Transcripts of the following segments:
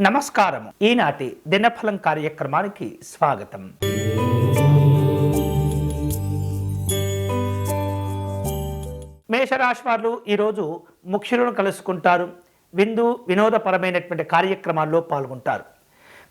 నమస్కారం ఈనాటి దినఫలం కార్యక్రమానికి స్వాగతం. మేషరాశి వారు ఈరోజు ముఖ్యులను కలుసుకుంటారు. విందు వినోదపరమైనటువంటి కార్యక్రమాల్లో పాల్గొంటారు.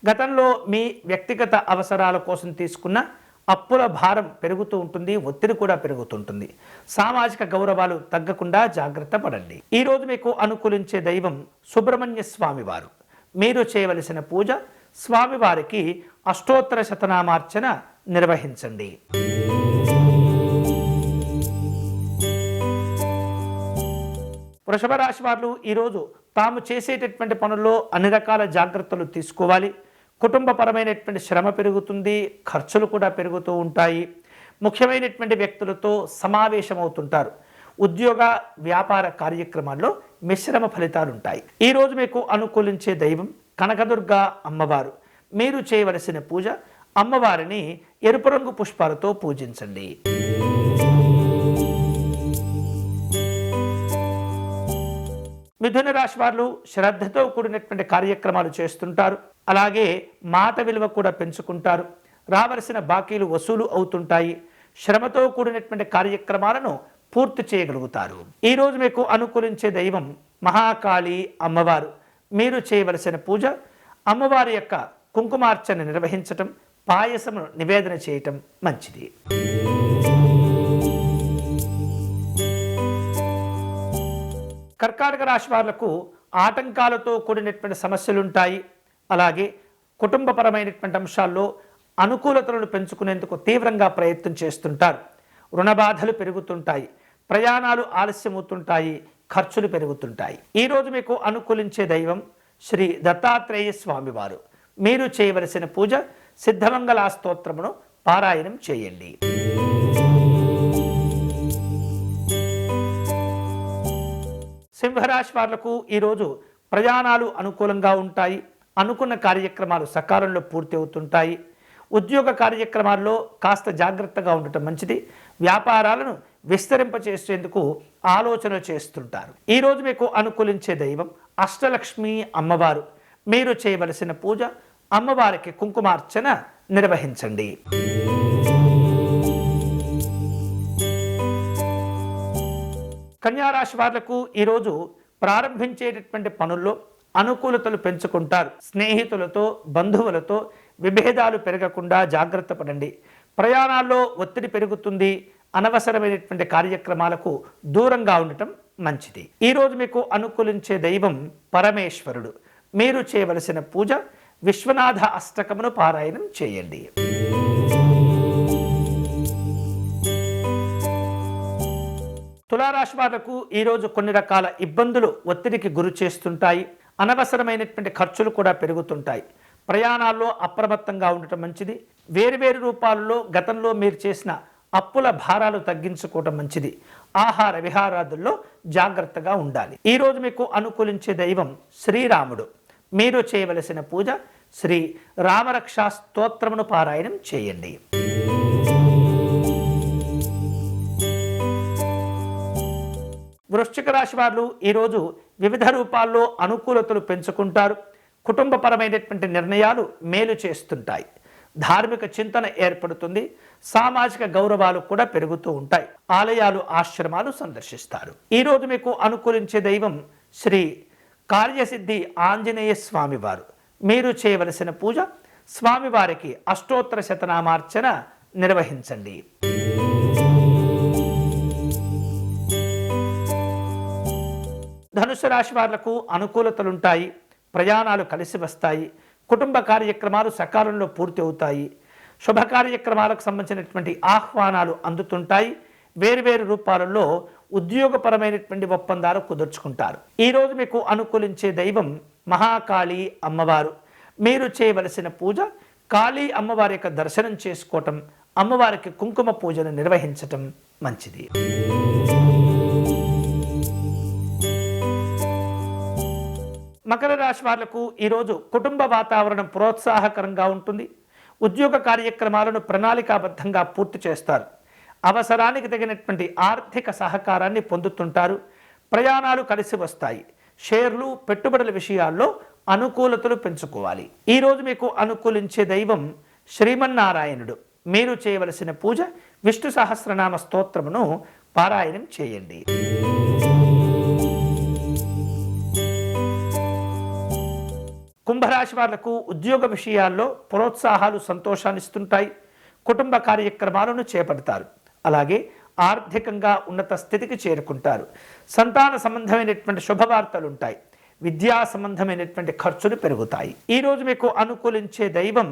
గతంలో మీ వ్యక్తిగత అవసరాల కోసం తీసుకున్న అప్పుల భారం పెరుగుతూ ఉంటుంది ఒత్తిడి కూడా పెరుగుతుంటుంది. సామాజిక గౌరవాలు తగ్గకుండా జాగ్రత్త పడండి. ఈరోజు మీకు అనుకూలించే దైవం సుబ్రహ్మణ్య స్వామి వారు మీరు చేయవలసిన పూజ స్వామివారికి అష్టోత్తర శతనామార్చన నిర్వహించండి. వృషభ రాశి వారు ఈరోజు తాము చేసేటటువంటి పనుల్లో అన్ని రకాల జాగ్రత్తలు తీసుకోవాలి. కుటుంబపరమైనటువంటి శ్రమ పెరుగుతుంది ఖర్చులు కూడా పెరుగుతూ ఉంటాయి. ముఖ్యమైనటువంటి వ్యక్తులతో సమావేశమవుతుంటారు. ఉద్యోగ వ్యాపార కార్యక్రమాల్లో మిశ్రమ ఫలితాలు ఉంటాయి ఈరోజు మీకు అనుకూలించే దైవం కనకదుర్గ అమ్మవారు. మీరు చేయవలసిన పూజ అమ్మవారిని ఎరుపు రంగు పుష్పాలతో పూజించండి. మిథున రాశి వాళ్ళు శ్రద్ధతో కూడినటువంటి కార్యక్రమాలు చేస్తుంటారు. అలాగే మాట విలువ కూడా పెంచుకుంటారు. రావలసిన బాకీలు వసూలు అవుతుంటాయి. శ్రమతో కూడినటువంటి కార్యక్రమాలను పూర్తి చేయగలుగుతారు. ఈరోజు మీకు అనుకూలించే దైవం మహాకాళి అమ్మవారు. మీరు చేయవలసిన పూజ అమ్మవారి యొక్క కుంకుమార్చన నిర్వహించటం పాయసమును నివేదన చేయటం మంచిది. కర్కాటక రాశి వాళ్ళకు ఆటంకాలతో కూడినటువంటి సమస్యలుంటాయి. అలాగే కుటుంబపరమైనటువంటి అంశాల్లో అనుకూలతలను పెంచుకునేందుకు తీవ్రంగా ప్రయత్నం చేస్తుంటారు. రుణబాధలు పెరుగుతుంటాయి ప్రయాణాలు ఆలస్యమవుతుంటాయి ఖర్చులు పెరుగుతుంటాయి. ఈరోజు మీకు అనుకూలించే దైవం శ్రీ దత్తాత్రేయ స్వామివారు. మీరు చేయవలసిన పూజ సిద్ధమంగళా స్తోత్రమును పారాయణం చేయండి. సింహరాశి వాళ్ళకు ఈరోజు ప్రయాణాలు అనుకూలంగా ఉంటాయి అనుకున్న కార్యక్రమాలు సకాలంలో పూర్తి అవుతుంటాయి. ఉద్యోగ కార్యక్రమాల్లో కాస్త జాగ్రత్తగా ఉండటం మంచిది. వ్యాపారాలను విస్తరింపచేసేందుకు ఆలోచన చేస్తుంటారు. ఈరోజు మీకు అనుకూలించే దైవం అష్టలక్ష్మి అమ్మవారు. మీరు చేయవలసిన పూజ అమ్మవారికి కుంకుమార్చన నిర్వహించండి. కన్యారాశి వాళ్ళకు ఈరోజు ప్రారంభించేటటువంటి పనుల్లో అనుకూలతలు పెంచుకుంటారు. స్నేహితులతో బంధువులతో విభేదాలు పెరగకుండా జాగ్రత్త పడండి. ప్రయాణాల్లో ఒత్తిడి పెరుగుతుంది. అనవసరమైనటువంటి కార్యక్రమాలకు దూరంగా ఉండటం మంచిది. ఈరోజు మీకు అనుకూలించే దైవం పరమేశ్వరుడు. మీరు చేయవలసిన పూజ విశ్వనాథ అష్టకమును పారాయణం చేయండి. తులారాశి వాళ్ళకు ఈరోజు కొన్ని రకాల ఇబ్బందులు ఒత్తిడికి గురి చేస్తుంటాయి. అనవసరమైనటువంటి ఖర్చులు కూడా పెరుగుతుంటాయి. ప్రయాణాల్లో అప్రమత్తంగా ఉండటం మంచిది. వేరువేరు రూపాల్లో గతంలో మీరు చేసిన అప్పుల భారాలు తగ్గించుకోవటం మంచిది. ఆహార విహారాదుల్లో జాగ్రత్తగా ఉండాలి. ఈరోజు మీకు అనుకూలించే దైవం శ్రీరాముడు. మీరు చేయవలసిన పూజ శ్రీ రామరక్షా స్తోత్రమును పారాయణం చేయండి. వృశ్చిక రాశి వారు ఈరోజు వివిధ రూపాల్లో అనుకూలతలు పెంచుకుంటారు. కుటుంబపరమైనటువంటి నిర్ణయాలు మేలు చేస్తుంటాయి. ధార్మిక చింతన ఏర్పడుతుంది. సామాజిక గౌరవాలు కూడా పెరుగుతూ ఉంటాయి. ఆలయాలు ఆశ్రమాలు సందర్శిస్తారు. ఈరోజు మీకు అనుకూలించే దైవం శ్రీ కార్యసిద్ధి ఆంజనేయ స్వామివారు. మీరు చేయవలసిన పూజ స్వామివారికి అష్టోత్తర శతనామార్చన నిర్వహించండి. ధనుసు రాశి వాళ్ళకు అనుకూలతలుంటాయి. ప్రయాణాలు కలిసి వస్తాయి కుటుంబ కార్యక్రమాలు సకాలంలో పూర్తి అవుతాయి. శుభ కార్యక్రమాలకు సంబంధించినటువంటి ఆహ్వానాలు అందుతుంటాయి. వేరువేరు రూపాలలో ఉద్యోగపరమైనటువంటి ఒప్పందాలు కుదుర్చుకుంటారు. ఈరోజు మీకు అనుకూలించే దైవం మహాకాళీ అమ్మవారు. మీరు చేయవలసిన పూజ కాళీ అమ్మవారి యొక్క దర్శనం చేసుకోవటం అమ్మవారికి కుంకుమ పూజను నిర్వహించటం మంచిది. మకర రాశి వాళ్ళకు ఈరోజు కుటుంబ వాతావరణం ప్రోత్సాహకరంగా ఉంటుంది. ఉద్యోగ కార్యక్రమాలను ప్రణాళికాబద్ధంగా పూర్తి చేస్తారు. అవసరానికి తగినటువంటి ఆర్థిక సహకారాన్ని పొందుతుంటారు. ప్రయాణాలు కలిసి వస్తాయి. షేర్లు పెట్టుబడుల విషయాల్లో అనుకూలతలు పెంచుకోవాలి. ఈరోజు మీకు అనుకూలించే దైవం శ్రీమన్నారాయణుడు. మీరు చేయవలసిన పూజ విష్ణు సహస్రనామ స్తోత్రమును పారాయణం చేయండి. కుంభరాశి వాళ్ళకు ఉద్యోగ విషయాల్లో ప్రోత్సాహాలు సంతోషాన్ని ఇస్తుంటాయి. కుటుంబ కార్యక్రమాలను చేపడతారు. అలాగే ఆర్థికంగా ఉన్నత స్థితికి చేరుకుంటారు. సంతాన సంబంధమైనటువంటి శుభవార్తలు ఉంటాయి విద్యా సంబంధమైనటువంటి ఖర్చులు పెరుగుతాయి. ఈరోజు మీకు అనుకూలించే దైవం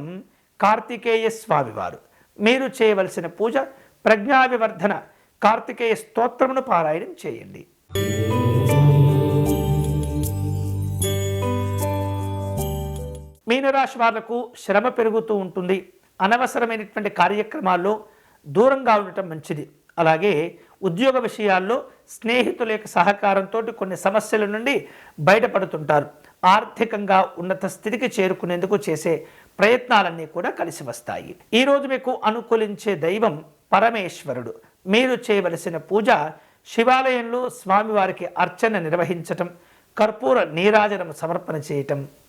కార్తికేయ స్వామివారు మీరు చేయవలసిన పూజ ప్రజ్ఞావివర్ధన. కార్తికేయ స్తోత్రమును పారాయణం చేయండి. మీనరాశి వాళ్ళకు శ్రమ పెరుగుతూ ఉంటుంది. అనవసరమైనటువంటి కార్యక్రమాల్లో దూరంగా ఉండటం మంచిది. అలాగే ఉద్యోగ విషయాల్లో స్నేహితుల యొక్క సహకారంతో కొన్ని సమస్యల నుండి బయటపడుతుంటారు. ఆర్థికంగా ఉన్నత స్థితికి చేరుకునేందుకు చేసే ప్రయత్నాలన్నీ కూడా కలిసి వస్తాయి. ఈరోజు మీకు అనుకూలించే దైవం పరమేశ్వరుడు. మీరు చేయవలసిన పూజ శివాలయంలో స్వామివారికి అర్చన నిర్వహించటం కర్పూర నీరాజనం సమర్పణ చేయటం